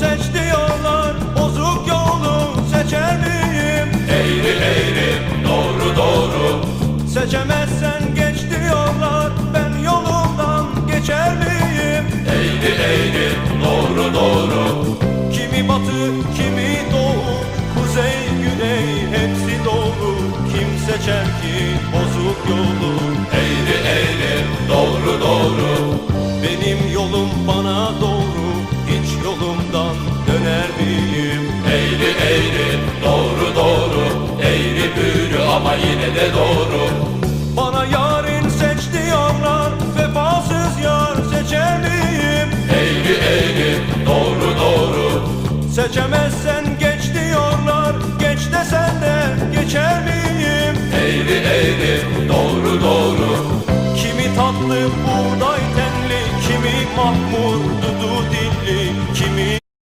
seç diyorlar. Bozuk yolu seçer miyim? Eğri eğri doğru doğru. Seçemezsen geç diyorlar. Ben yolumdan geçer miyim? Eğri eğri doğru doğru. Kimi batı kimi doğu. Kuzey güney hepsi doğru Kim seçer ki bozuk yolu? Eğri eğri doğru doğru. Benim yolum bana doğru Eğri eğri doğru doğru. Eğri büğrü ama yine de doğru. Bana yarın seç diyorlar Vefasız yar seçer miyim? Eğri eğri doğru doğru. Seçemezsen geç diyorlar Geç desen de geçer miyim? Eğri eğri doğru doğru. Kimi tatlı buğday tenli Kimi mahmur dudu